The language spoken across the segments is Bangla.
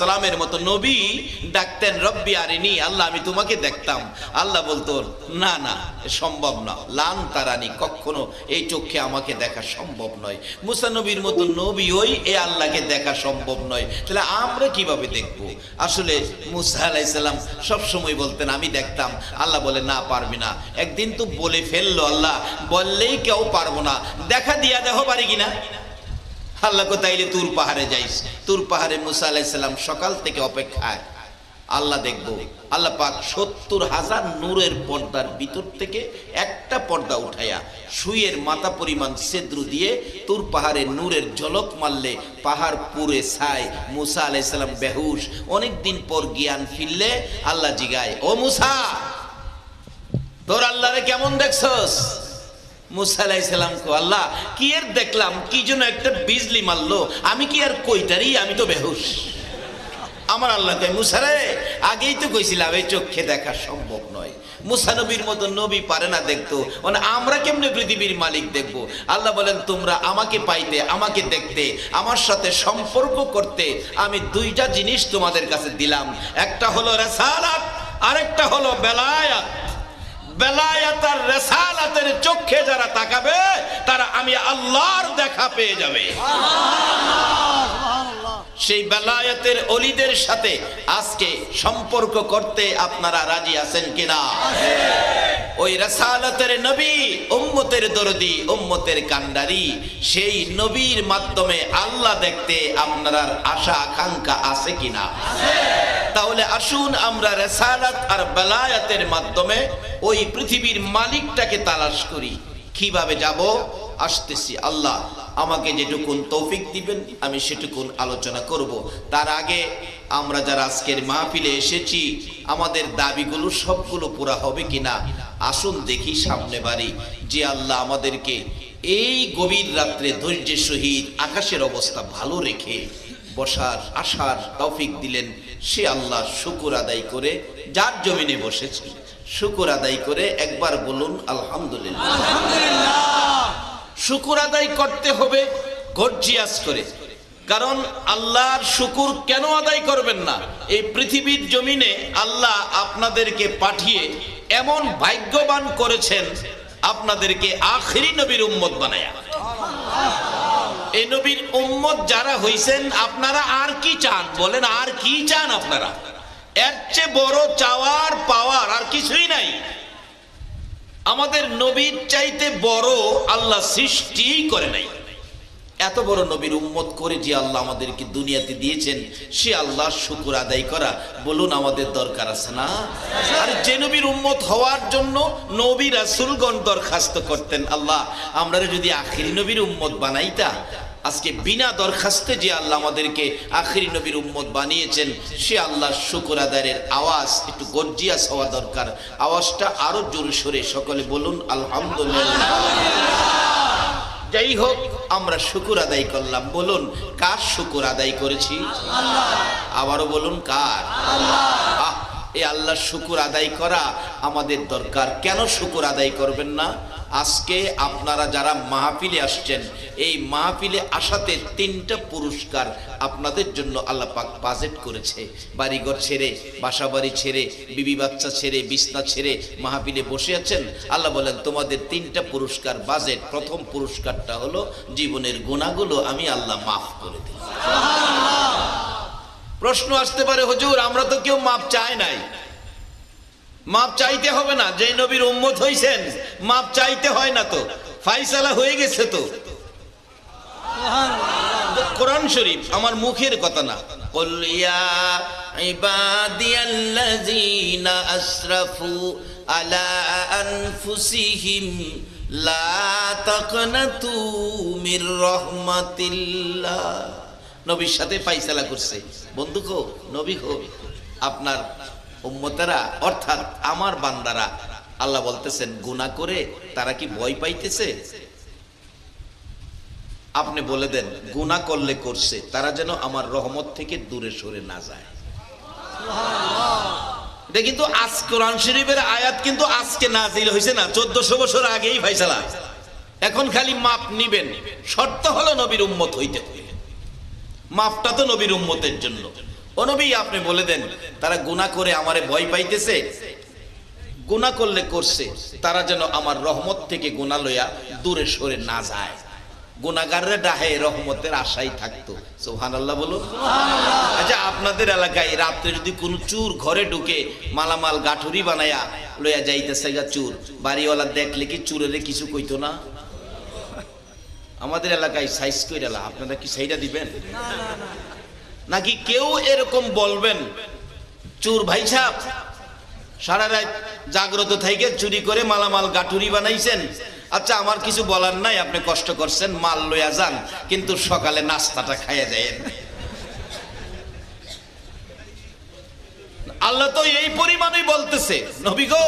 সালামের মতো নবী ডাকতেন, রব্বি আরিনি, আল্লাহ, আমি তোমাকে দেখতাম। আল্লাহ বলতো, না না, সম্ভব না লান তারানি কখনো এই চোখে আমাকে দেখা সম্ভব নয়। মুসা নবীর মতো নবী ওই এ আল্লাহকে দেখা সম্ভব নয়। তাহলে আমরা কীভাবে দেখব? আসলে মুসা আলাইসাল্লাম সবসময় বলতেন, আমি দেখতাম। আল্লাহ বলে, না, পারবি না। একদিন তো বলে ফেলল আল্লাহ, বললেই কেউ পারব না। দেখা দিয়া দেখো পারি কিনা? আল্লাহ তাইলে তুর পাহাড়ে যাইস। তুর পাহাড়ে মুসা আলাইসাল্লাম সকাল থেকে অপেক্ষায়। আল্লাহ দেখব, আল্লাহ পাক সত্তর হাজার নূরের পর্দার ভিতর থেকে একটা পর্দা উঠাইয়া সুইয়ের মাথা পরিমাণ সেদ্রু দিয়ে তুর পাহাড়ে নূরের ঝলক মারলে পাহাড় পুরে ছাই মুসা আলাইসাল্লাম বেহুশ। অনেক দিন পর জ্ঞান ফিরলে আল্লাহ জিগায়, ও মুসা, তোর আল্লাহরে কেমন দেখছস? মানে আমরা কেমনে পৃথিবীর মালিক দেখব? আল্লাহ বলেন, তোমরা আমাকে পাইতে, আমাকে দেখতে, আমার সাথে সম্পর্ক করতে আমি দুইটা জিনিস তোমাদের কাছে দিলাম। একটা হলো রেসালাত, আরেকটা হলো বেলায়াত। বেলায়াত রেসালাতের চোখে যারা তাকাবে, তারা আমি আল্লাহর দেখা পেয়ে যাবে। সেই বেলায়েতের অলিদের সাথে আজকে সম্পর্ক করতে আপনারা রাজি আছেন কিনা? ওই রাসালাতের নবী, উম্মতের দরদি, উম্মতের কান্ডারি, সেই নবীর মাধ্যমে আল্লাহ দেখতে আপনার আশা, আকাঙ্ক্ষা আছে কিনা? তাহলে আসুন আমরা রেসালাত আর বেলায়াতের মাধ্যমে ওই পৃথিবীর মালিকটাকে তালাশ করি। কীভাবে যাব? আসতেছি, আল্লাহ আমাকে যেটুকুন তৌফিক দিবেন, আমি সেটুকুন আলোচনা করব। তার আগে আমরা যারা আজকের মাহফিলে এসেছি, আমাদের দাবিগুলো সবগুলো পুরা হবে কিনা? আসুন দেখি সামনে বাড়ি, যে আল্লাহ আমাদেরকে এই গভীর রাত্রে ধৈর্যের সহিত আকাশের অবস্থা ভালো রেখে বসার, আসার তৌফিক দিলেন, সে আল্লাহ শুকুর আদায় করে যার জমিনে বসেছে। শুকুর আদায় করে একবার বলুন আলহামদুলিল্লাহ। শুকুর আদায় করতে হবে গর্জিয়াস করে। কারণ আল্লাহর শুকুর কেন আদায় করবেন না? এই পৃথিবীর জমিনে আল্লাহ আপনাদেরকে পাঠিয়ে এমন ভাগ্যবান করেছেন আপনাদেরকে আখরি নবীর উম্মত বানায়া। এই নবীর উম্মত যারা হইছেন আপনারা আর কি চান? বলেন আর কি চান আপনারা? এর চেয়ে বড় চাওয়ার পাওয়ার আর কিছুই নাই। আমাদের নবীর চাইতে বড় আল্লাহ সৃষ্টি করে নাই। এত বড় নবীর উম্মত করে যে আল্লাহ আমাদেরকে দুনিয়াতে দিয়েছেন, সে আল্লাহ শুকুর আদায় করা। বলুন, আমাদের দরকার আছে না? আর যে নবীর উম্মত হওয়ার জন্য নবী রাসুলগণ দরখাস্ত করতেন, আল্লাহ, আমরা যদি আখিরি নবীর উম্মত বানাইতা আজকে বিনা দরখাস্তে যে আল্লাহ আমাদেরকে আখিরি নবীর উম্মত বানিয়েছেন, সে আল্লাহ শুকুর আদায়ের আওয়াজ একটু গর্জিয়াস হওয়া দরকার। আওয়াজটা আরও জোরে সরে সকলে বলুন, আলহামদুলিল্লাহ। যাই হোক, আমরা শুকুর আদায় করলাম। বলুন, কার শুকুর আদায় করেছি? আবারও বলুন, কার? এই আল্লাহ শুকুর আদায় করা আমাদের দরকার। কেন শুকুর আদায় করবেন না? আজকে আপনারা যারা মাহফিলে আসছেন এই মাহফিলে আসাতে তিনটা পুরস্কার আপনাদের জন্য আল্লাহ পাক বাজেট করেছে। বাড়িঘর ছেড়ে বাসা বাড়ি ছেড়ে বিবি বাচ্চা ছেড়ে বিছনা ছেড়ে মাহফিলে বসে আছেন আল্লাহ বলেন তোমাদের তিনটা পুরস্কার বাজেট প্রথম পুরস্কারটা হলো জীবনের গুণাগুলো আমি আল্লাহ মাফ করে দিই প্রশ্ন আসতে পারে হুজুর আমরা তো কেউ মাপ চাই নাই। মাপ চাইতে হবে না যে নবীর উম্মত হইছেন, মাপ চাইতে হয় না তো। ফাইসালা হয়ে গেছে তো। কোরআন শরীফ আমার মুখের কথা না। কল্লিয়া ইবাদিয়াল্লাযীনা আসরাফু আলা আনফুসিহিম লা তাকনাতু মির রহমাতিল্লাহ। নবীর সাথে ফাইসালা করছে। বন্ধু নবী হো আপনার উম্মতেরা, অর্থাৎ আমার বান্দারা, আল্লাহ বলতেছেন, গুনাহ করে তারা কি ভয় পাইতেছে? আপনি বলে দেন, গুনাহ করলে করছে, তারা যেন আমার রহমত থেকে দূরে সরে না যায়। কিন্তু আজ কোরআন শরীফের আয়াত কিন্তু আজকে নাজিল হয়েছে না, চোদ্দশো বছর আগেই ফাইসালা। এখন খালি মাপ নিবেন, শর্ত হলো নবীর উম্মত হইতে মাপটা তো নবীর উম্মতের জন্য। অনবী আপনি বলে দেন, তারা গুনাহ করে আমারে ভয় পাইতেছে? গুনাহ করলে করছে, তারা যেন আমার রহমত থেকে গুনাহ লইয়া দূরে সরে না যায়। গুনাগাররে ডাহে রহমতের আশাই থাকতো। সোহান আল্লাহ বলুন। আচ্ছা আপনাদের এলাকায় রাত্রে যদি কোন চুর ঘরে ঢুকে মালামাল গাঠুরি বানায়া লইয়া যাইতেছে গা চুর, বাড়িওয়ালা দেখলে কি চুরের কিছু কইতো না? আমাদের এলাকায় সাইজ কইরালা আপনারা কি সেইটা দিবেন? নাকি কেউ এরকম বলবেন? চুর ভাই সাহেব, সারা রাত জাগ্রত থেকে চুরি করে মালামাল গাঠুরি বানাইছেন। আচ্ছা আমার কিছু বলার নাই, আপনি কষ্ট করছেন, মাল লইয়া যান, কিন্তু সকালে নাস্তাটা খাইয়া যায় আল্লাহ তো এই পরিমাণই বলতেছে, নবী গো,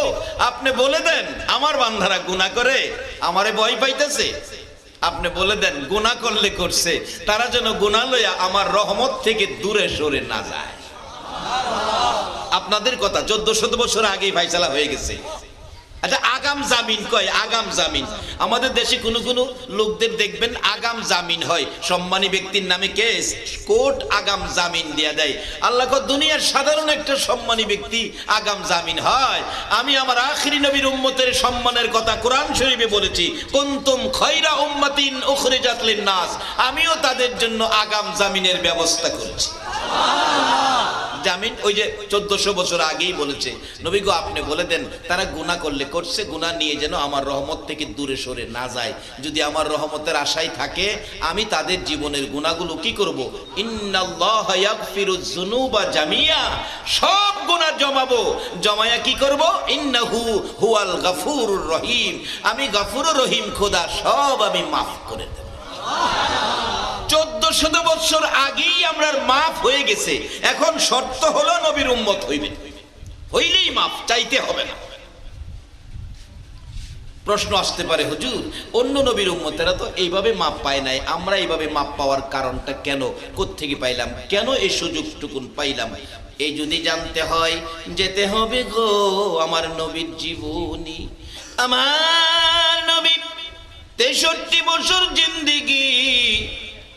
আপনি বলে দেন, আমার বান্ধারা গুনাহ করে, আমারে ভয় পাইতেছে। আপনি বলে দেন গুণা করলে করছে। তারা যেন গুণা লইয়া আমার রহমত থেকে দূরে সরে না যায়। আপনাদের কথা চোদ্দ শত বছর আগেই ফাইসালা হয়ে গেছে। আচ্ছা আগাম জামিন কয়? আগাম জামিন। আমাদের দেশে কোনো কোনো লোকদের দেখবেন আগাম জামিন হয়। সম্মানী ব্যক্তির নামে কেস, কোর্ট আগাম জামিন দেয়া দেয়। আল্লাহ দুনিয়ার সাধারণ একটা সম্মানী ব্যক্তি আগাম জামিন হয়। আমি আমার আখরি নবীর উম্মতের সম্মানের কথা কোরআন শরীফে বলেছি, কুনতুম খয়রা উম্মাতিন উখরিজাত লিন-নাস আমিও তাদের জন্য আগাম জামিনের ব্যবস্থা করেছি। জামিন ওই যে চোদ্দশো বছর আগেই বলেছে। নবী গো, আপনি বলে দেন, তারা গুনাহ করলে করছে, গুনাহ নিয়ে যেন আমার রহমত থেকে দূরে সরে না যায়। যদি আমার রহমতের আশায় থাকে, আমি তাদের জীবনের গুণাগুলো কি করব? জামিয়া। সব গুণা জমাবো। জমায়া কি করব? ইন্নাহু হুয়াল গাফুর রহিম। আমি গাফুরুর রহিম, খোদা, সব আমি মাফ করে দেব। শত বৎসর আগেই আমরা মাফ হয়ে গেছে। এখন শর্ত হলো নবীর উম্মত হইবে। হইলেই মাফ, চাইতে হবে না। প্রশ্ন আসতে পারে, হুজুর, অন্য নবীর উম্মতেরা তো এইভাবে মাপ পায় নাই। আমরা এইভাবে মাপ পাওয়ার কারণটা কেন? কোত্থেকে পাইলাম? কেন এই সুযোগটুকুন পাইলাম? এই যদি জানতে হয়, যেতে হবে গো আমার নবীর জীবনী। আমার নবী তেষট্টি বছর জিন্দিগি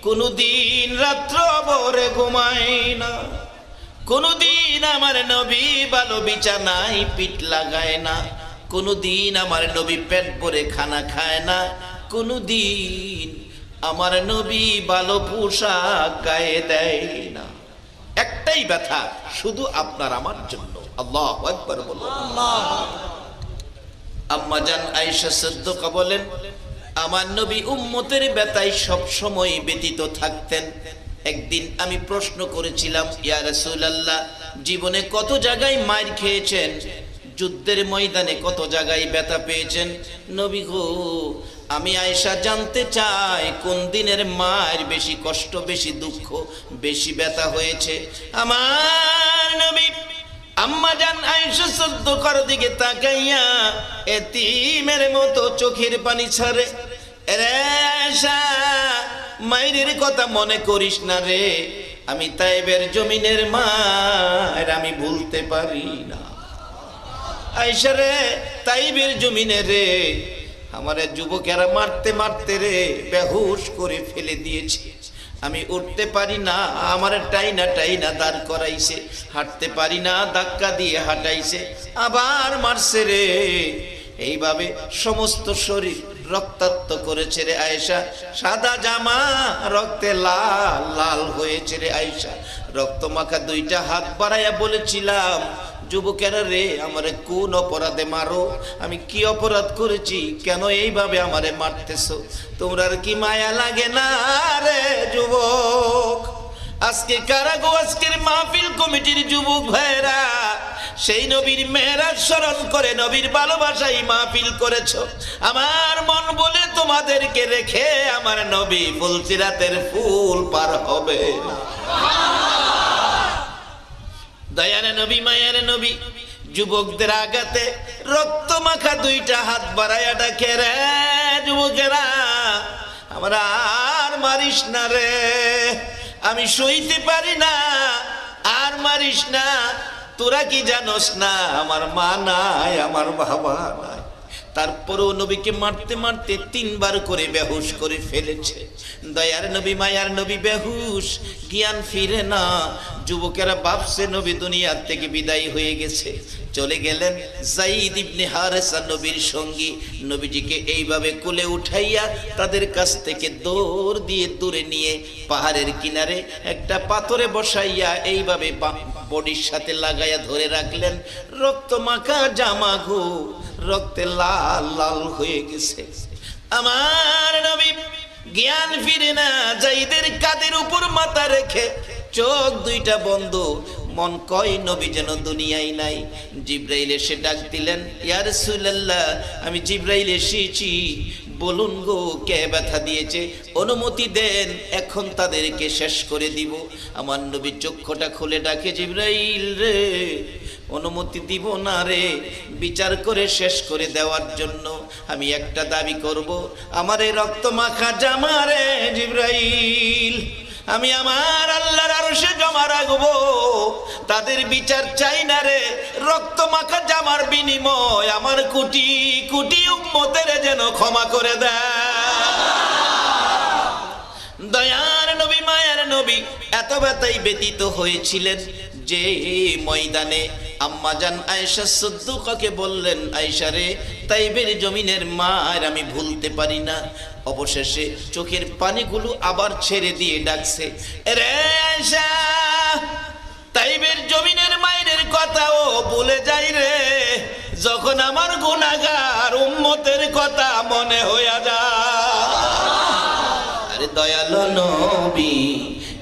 কোনদিন রাত্র ভরে ঘুমায় না। কোনদিন আমার নবী ভালো বিছানায় পিঠ লাগায় না। কোনদিন আমার নবী পেট ভরে খানা খায় না। কোনদিন আমার নবী ভালো পোশাক গায়ে দেয় না। একটাই ব্যথা, শুধু আপনার আমার জন্য। আল্লাহ একবার বলুন। আম্মাজান আয়েশা সিদ্দিকা বলেন আমার নবী উম্মতের ব্যথায় সব সময় ব্যতীত থাকতেন। একদিন আমি প্রশ্ন করেছিলাম, ইয়া রাসূলুল্লাহ, জীবনে কত জায়গায় মার খেয়েছেন? যুদ্ধের ময়দানে কত জায়গায় ব্যথা পেয়েছেন? নবী গো, আমি আয়েশা জানতে চাই, কোন দিনের মায়ের বেশি কষ্ট, বেশি দুঃখ, বেশি ব্যথা হয়েছে? আমার নবী, আম্মা জান আয়েশা সদ্য কর দিকে তাকাইয়া এতিমের মতো চোখের পানি ছাড়ে। রে মায়ের কথা মনে করিস না রে। আমি তাইবের জমিনের মায়ের, আমি ভুলতে পারি না। আয়েশা রে, তাইবের জমিনে রে, আমার যুবকেরা মারতে মারতে রে, বেহুশ করে ফেলে দিয়েছে। আমি উঠতে পারি না, আমার টাইনা টাইনা দাঁড় করাইছে। হাঁটতে পারি না, ধাক্কা দিয়ে হাঁটাইছে। আবার মারছে রে। এইভাবে সমস্ত শরীর রক্তাক্ত করেছে রে আয়েশা। সাদা জামা রক্তে লাল লাল হয়েছে রে আয়েশা। রক্ত মাখা দুইটা হাত বাড়াইয়া বলেছিলাম, যুবকেরা রে, আমারে কোন অপরাধে মারো? আমি কি অপরাধ করেছি? কেন এইভাবে আমারে মারতেছো? তোমরা আর কি মায়া লাগে না রে যুবক? আজকে কারাগো, আজকের মাহফিল কমিটির যুবক ভাইরা সেই নবীর মেয়েরা স্মরণ করে নবীর ভালোবাসাই মাহফিল করেছ। আমার মন বলে তোমাদেরকে রেখে আমার নবী ফুলসিরাতের ফুল পার হবে। দয়ারে নবী, মায়ারে নবী, যুবকদের আগাতে রক্ত মাখা দুইটা হাত বাড়াইয়া ডাকে, রে যুবকেরা, আমরা আর মারিস না রে, আমি সইতে পারি না, আর মারিস না তোরা কি জানোস না? আমার মা নাই আমার বাবা নাই। তারপরেও নবীকে মারতে মারতে তিনবার করে বেহুশ করে ফেলেছে। দয়ার নবী, মায়ার নবী বেহুশ, জ্ঞান ফিরে না। যুবকেরা ভাবছে নবী দুনিয়ার থেকে বিদায় হয়ে গেছে। চলে গেলেন জাইদ ইবনে হারেসা নবীর সঙ্গী। নবীজিকে এইভাবে কোলে উঠাইয়া তাদের কাছ থেকে দৌড় দিয়ে দূরে নিয়ে পাহাড়ের কিনারে একটা পাথরে বসাইয়া এইভাবে বডির সাথে লাগাইয়া ধরে রাখলেন। রক্ত মাখা জামা ঘু রক্তে লাল লাল হয়ে গেছে। আমার নবী জ্ঞান ফিরে না জাইদের কাদের উপর মাথা রেখে চোখ দুইটা বন্ধ। মন কয়, নবী যেন দুনিয়ায় নাই। জিব্রাইল এসে ডাক দিলেন ইয়ার সুলাল্লাহ আমি জিব্রাইল এসেছি। বলুন গো, কে ব্যথা দিয়েছে? অনুমতি দেন, এখন তাদেরকে শেষ করে দিব। আমার নবী চক্ষুটা খুলে ডাকে, জিব্রাইল রে অনুমতি দিব না রে। বিচার করে শেষ করে দেওয়ার জন্য আমি একটা দাবি করব। আমার এই রক্ত মাখা জামা রে জিব্রাইল। আমি আমার আল্লাহর আরশে জমা রাখব। তাদের বিচার চাই না রে। রক্ত মাখা জামার বিনিময় আমার কুটি কুটি উম্মতের যেন ক্ষমা করে দেয়। দয়ার নবী, মায়ের নবী এত ব্যথাই ব্যতীত হয়েছিলেন যে ময়দানে আম্মাজান আয়েশা সদ্দুকাকে বললেন, আয়েশা রে, তাইবের জমিনের মার আমি ভুলতে পারি না। অবশেষে চোখের পানিগুলো আবার ছেড়ে দিয়ে ডাকছে রে আয়েশা, তাইবের জমিনের মায়ের কথাও ভুলে যাই রে। যখন আমার গুনাগার উম্মতের কথা মনে হইয়া যায়। দয়ালো নবী,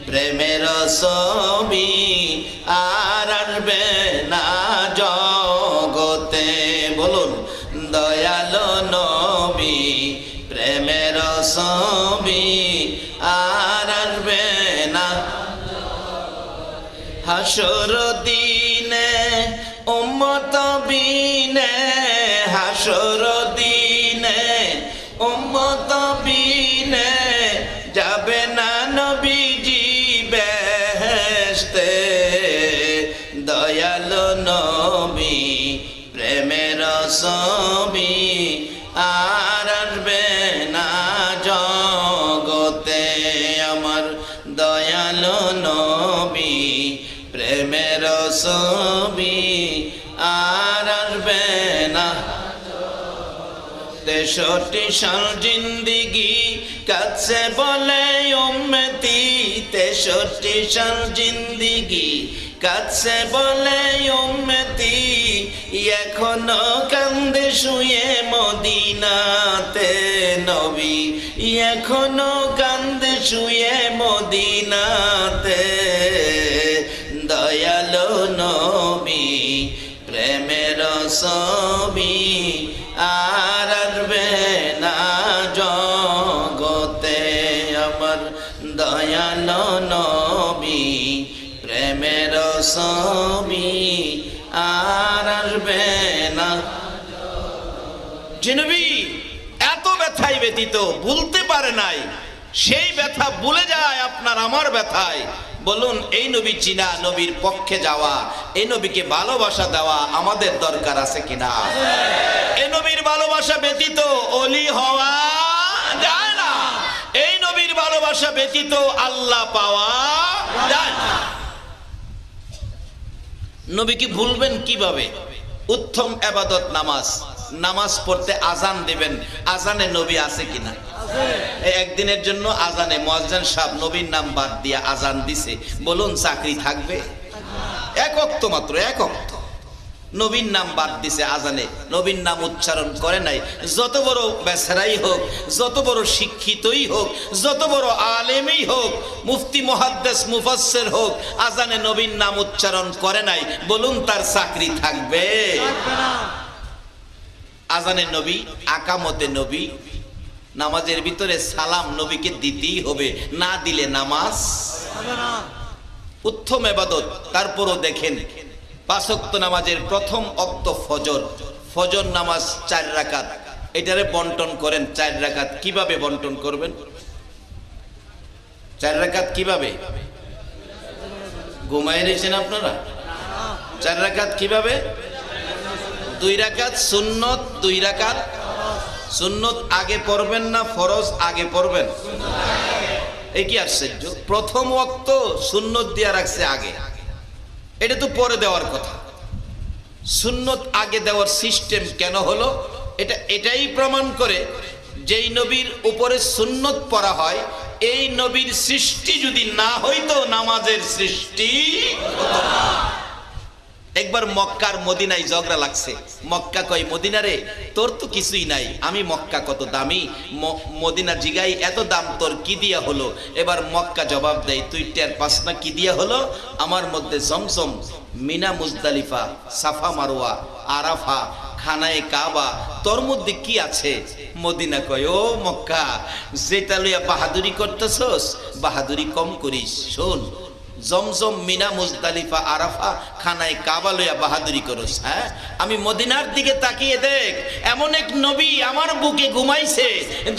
প্রেমের ছবি আর আসবে না জগতে। বলুন, দয়ালো নবী, প্রেমের ছবি আর আসবে না হাসর তেষট্টি সাল জিন্দিগি, কাছে বলে উম্মতি। তেষট্টি সাল জিন্দিগি, কাছে বলে উম্মতি। এখনও কান্দে শুয়ে মদিনাতে নবী। এখনও কান্দে শুয়ে মদিনাতে দয়ালো নবী, প্রেমের ছবি আর ছবি আর আসবে না। জিনবি, এত ব্যথাই ব্যতীত, ভুলতে পারে নাই। সেই ব্যথা ভুলে যায় আপনার আমার ব্যথায়। বলুন, এই নবী চিনা নবীর পক্ষে যাওয়া, এই নবীকে ভালোবাসা দেওয়া আমাদের দরকার আছে কিনা? এই নবীর ভালোবাসা ব্যতীত অলি হওয়া যায় না। এই নবীর ভালোবাসা ব্যতীত আল্লাহ পাওয়া যায় না। নবীকে ভুলবেন কীভাবে? উত্তম আবাদত নামাজ। নামাজ পড়তে আজান দিবেন। আজানে নবী আছে কিনা? একদিনের জন্য আজানে মজান সাহেব নবীর নাম বাদ দিয়ে আজান দিছে। বলুন চাকরি থাকবে? এক অক্ত মাত্র এক অক্ত। নবীন নাম বাদ দিছে আজানে। নবীন নাম উচ্চারণ করে নাই। যত বড় বেচারাই হোক যত বড় শিক্ষিতই হোক যত বড় আলেমই হোক মুফতি মুহাদ্দেস মুফাসসির হোক আজানে নবীন নাম উচ্চারণ করে নাই বলুন তার চাকরি থাকবে। আজানে নবী আকামতে নবী নামাজের ভিতরে সালাম নবীকে দিতেই হবে না দিলে নামাজ। উত্তম এবাদত তারপরও দেখেন পাঁচক্ত নামাজের প্রথম অক্ত ফজর। ফজর নামাজ চার রাকাত। এটারে বন্টন করেন চার রাকাত। কীভাবে বন্টন করবেন? চার রাকাত কীভাবে? ঘুমায় রয়েছেন আপনারা? চার রাকাত কীভাবে? দুই রাকাত সুন্নত, দুই রাকাত সুন্নত। আগে পড়বেন না, ফরজ আগে পড়বেন? এই কি আশ্চর্য? প্রথম ওয়াক্ত সুন্নত দিয়া রাখছে আগে। এটা তো পরে দেওয়ার কথা সুন্নত আগে দেওয়ার সিস্টেম কেন হলো এটা, এটাই প্রমাণ করে যেই নবীর উপরে সুন্নত পড়া হয়, এই নবীর সৃষ্টি যদি না হইতো, নামাজের সৃষ্টি হতো না। একবার মক্কার মদিনায় ঝগড়া লাগছে। মক্কা কয় মদিনারে তোর তো কিছুই নাই। আমি মক্কা কত দামি? মদিনা জিগাই, এত দাম তোর কি দিয়া হলো? এবার মক্কা জবাব দেয়, তুই টের পাস না কি দিয়া হলো? আমার মধ্যে Zamzam Mina Muzdalifah, Safa Marwa, Arafah, খানায় কাবা, তোর মধ্যে কি আছে? মদিনা কয়, ও মক্কা, যেটা লইয়া বাহাদুরি করতেছস, বাহাদুরি কম করিস। শোন জমজম মিনা মুজদালিফা আরাফা খানায় কাবা লইয়া বাহাদুরি করস হ্যাঁ? আমি মদিনার দিকে তাকিয়ে দেখ, এমন এক নবী আমার বুকে ঘুমাইছে,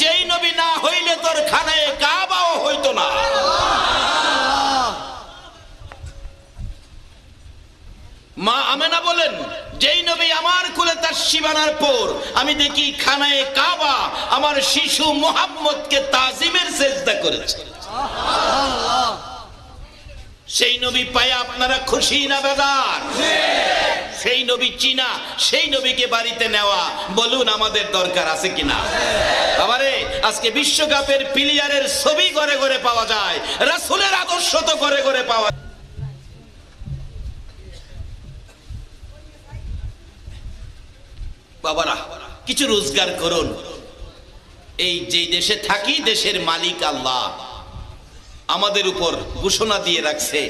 যেই নবী না হইলে তোর খানায় কাবাও হইতো না। মা আমেনা বলেন, যেই নবী আমার কুলে তার সীমানার পর, আমি দেখি খানায় কাবা আমার শিশু মোহাম্মদকে তাজিমের চেষ্টা করেছে। সেই নবী পায়ে আপনারা খুশি না বেদার সেই নবী চিনা, সেই নবীকে বাড়িতে নেওয়া, বলুন আমাদের দরকার আছে কিনা? বাবারে, আজকে বিশ্বকাপের প্লেয়ারের ছবি ঘরে ঘরে পাওয়া যায়, রাসূলের আদর্শ তো ঘরে ঘরে পাওয়া বাবারা, কিছু রোজগার করুন। এই যে দেশে থাকি, দেশের মালিক আল্লাহ। আমাদের উপর ঘোষণা দিয়ে রাখছে।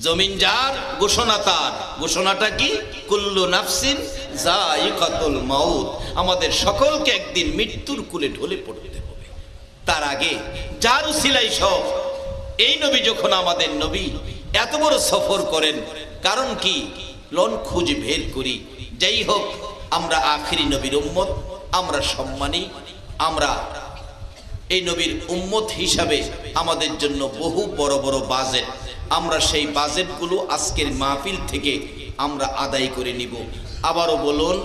জমিন যার ঘোষণা তার। ঘোষণাটা কি? কুল্লু নাফসিন মাউত। আমাদের সকলকে একদিন মৃত্যুর কুলে ঢলে পড়তে হবে। তার আগে যার উসিলাই সব, এই নবী যখন আমাদের নবী, এত বড় সফর করেন, কারণ কি? লন খুঁজ বের করি। যাই হোক, আমরা আখিরি নবীর উম্মত, আমরা সম্মানী, আমরা এই নবীর উম্মত হিসাবে আমাদের জন্য বহু বড় বড় বাজেট। আমরা সেই বাজেটগুলো আজকের মাহফিল থেকে আমরা আদায় করে নিব। আবারও বলুন,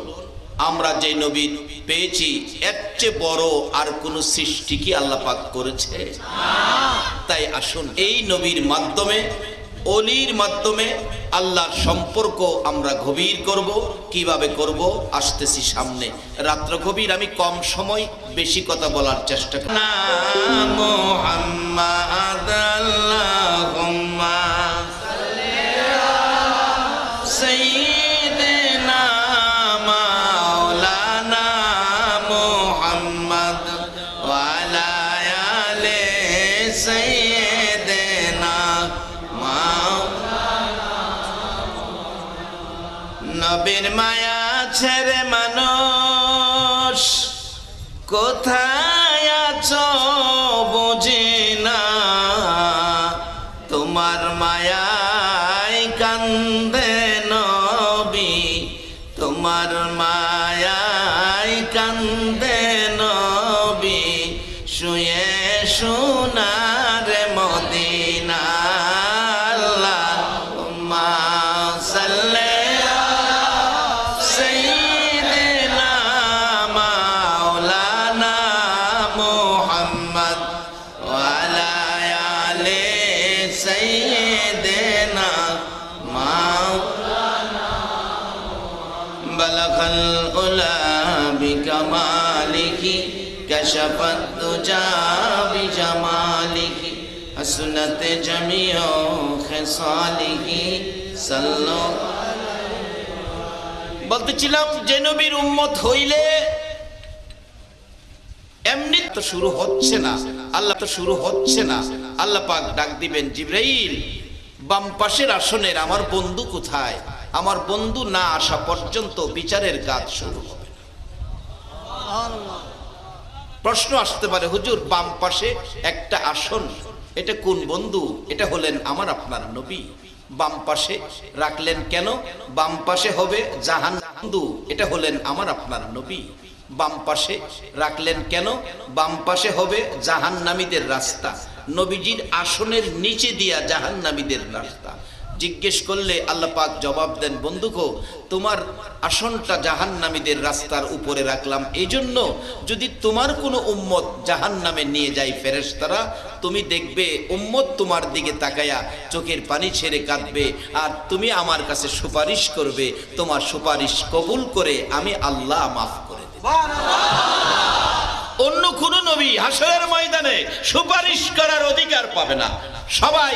আমরা যে নবীর পেয়েছি, এর চেয়ে বড় আর কোন সৃষ্টি কি আল্লাহ পাক করেছে? তাই আসুন, এই নবীর মাধ্যমে অলির মাধ্যমে আল্লাহর সম্পর্ক আমরা গভীর করব, কীভাবে করব, আসতেছি সামনে। রাত্র গভীর, আমি কম সময় বেশি কথা বলার চেষ্টা করি। নবীর মায়া ছেড়ে মানুষ কোথায় كشف الدجى بجماله حسنت جميع خصاله صلوا বলতেছিলাম যে নবীর উম্মত হইলে এমনি তো শুরু হচ্ছে না আল্লাহ তো শুরু হচ্ছে না আল্লাহ পাক ডাক দিবেন জিব্রাইল বাম পাশের আসনের আমার বন্ধু কোথায় আমার বন্ধু না আসা পর্যন্ত বিচারের কাজ শুরু হবে না। প্রশ্ন আসতে পারে, হুজুর, বাম পাশে একটা আসন, এটা কোন বন্ধু? এটা হলেন আমার আপনার নবী। বাম পাশে রাখলেন কেন? বাম পাশে হবে জাহান বন্ধু, এটা হলেন আমার আপনার নবী। বাম পাশে রাখলেন কেন? বাম পাশে হবে জাহান্নামীদের রাস্তা। নবীজির আসনের নিচে দিয়া জাহান্নামীদের রাস্তা। জিজ্ঞেস করলে আল্লাহ পাক জবাব দেন বন্ধুকো তোমার আসনটা জাহান্নামীদের রাস্তার উপরে রাখলাম। এই জন্য যদি তোমার কোনো উম্মত জাহান্নামে নিয়ে যায় ফেরেশতারা, তুমি দেখবে উম্মত তোমার দিকে তাকায়া চোখের পানি ছেড়ে কাঁদবে আর তুমি আমার কাছে সুপারিশ করবে। তোমার সুপারিশ কবুল করে আমি আল্লাহ মাফ করে দেব। অন্য কোন নবী হাসরের ময়দানে সুপারিশ করার অধিকার পাবে না। সবাই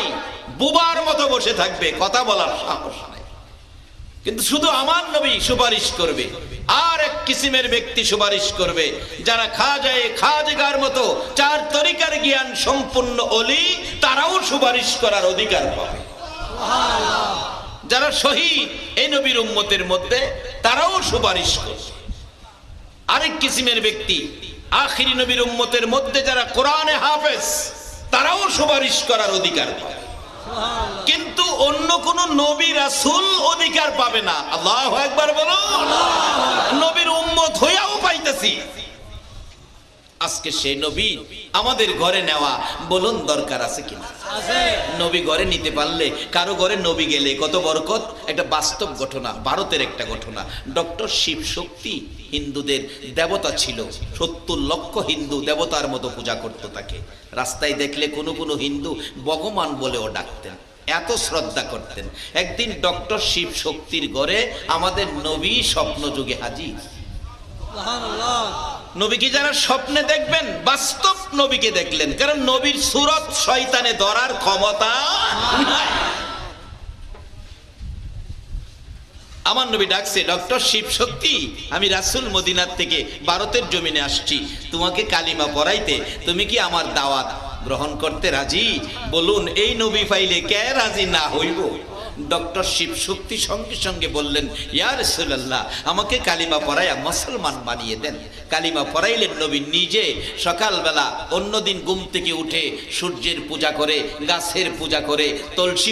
বুবার মতো বসে থাকবে, কথা বলার সাহস নাই। কিন্তু শুধু আমার নবী সুপারিশ করবে, আর এক কিসিমের ব্যক্তি সুপারিশ করবে, যারা খাজায়ে খাজগার মতো চার তরিকার জ্ঞান সম্পূর্ণ অলি, তারাও সুপারিশ করার অধিকার পাবে। যারা শহীদ এই নবীর উম্মতের মধ্যে, তারাও সুপারিশ করবে। আরেক কিসিমের ব্যক্তি, আখিরি নবীর উম্মতের মধ্যে যারা কোরআনে হাফেজ, তারাও সুপারিশ করার অধিকার পাবে। কিন্তু অন্য কোন নবী রাসুল অধিকার পাবে না। আল্লাহ একবার বলো। নবীর উম্মত হইয়াও পাইতেছি। আজকে সেই নবী আমাদের ঘরে নেওয়া বলুন দরকার আছে কিনা? নবী ঘরে নিতে পারলে কারও ঘরে নবী গেলে কত বরকত? একটা বাস্তব ঘটনা ভারতের একটা ঘটনা। ডক্টর শিব শক্তি হিন্দুদের দেবতা ছিল। সত্তর লক্ষ হিন্দু দেবতার মতো পূজা করতে তাকে। রাস্তায় দেখলে কোনো কোনো হিন্দু ভগবান বলেও ডাকতেন এত শ্রদ্ধা করতেন। একদিন ডক্টর শিব শক্তির ঘরে আমাদের নবী স্বপ্ন যুগে হাজির নবীকে যারা স্বপ্নে দেখবেন, বাস্তব নবীকে দেখলেন। কারণ নবীর সুরত শয়তানে ধরার ক্ষমতা আমার নবী ডাকছে, ডক্টর শিব শক্তি, আমি রাসুল মদিনার থেকে ভারতের জমিনে আসছি। তোমাকে কালিমা পড়াইতে তুমি কি আমার দাওয়াত গ্রহণ করতে রাজি? বলুন, এই নবী পাইলে কে রাজি না হইব? ডক্টর শিব শক্তি সঙ্গে সঙ্গে বললেন ইয়ার সুল্লাহ আমাকে কালিমা পড়াইয়া মুসলমান বানিয়ে দেন। কালিমা পড়াইলেন নবী নিজে। সকালবেলা অন্যদিন ঘুম থেকে উঠে সূর্যের পূজা করে, গাছের পূজা করে, তুলসী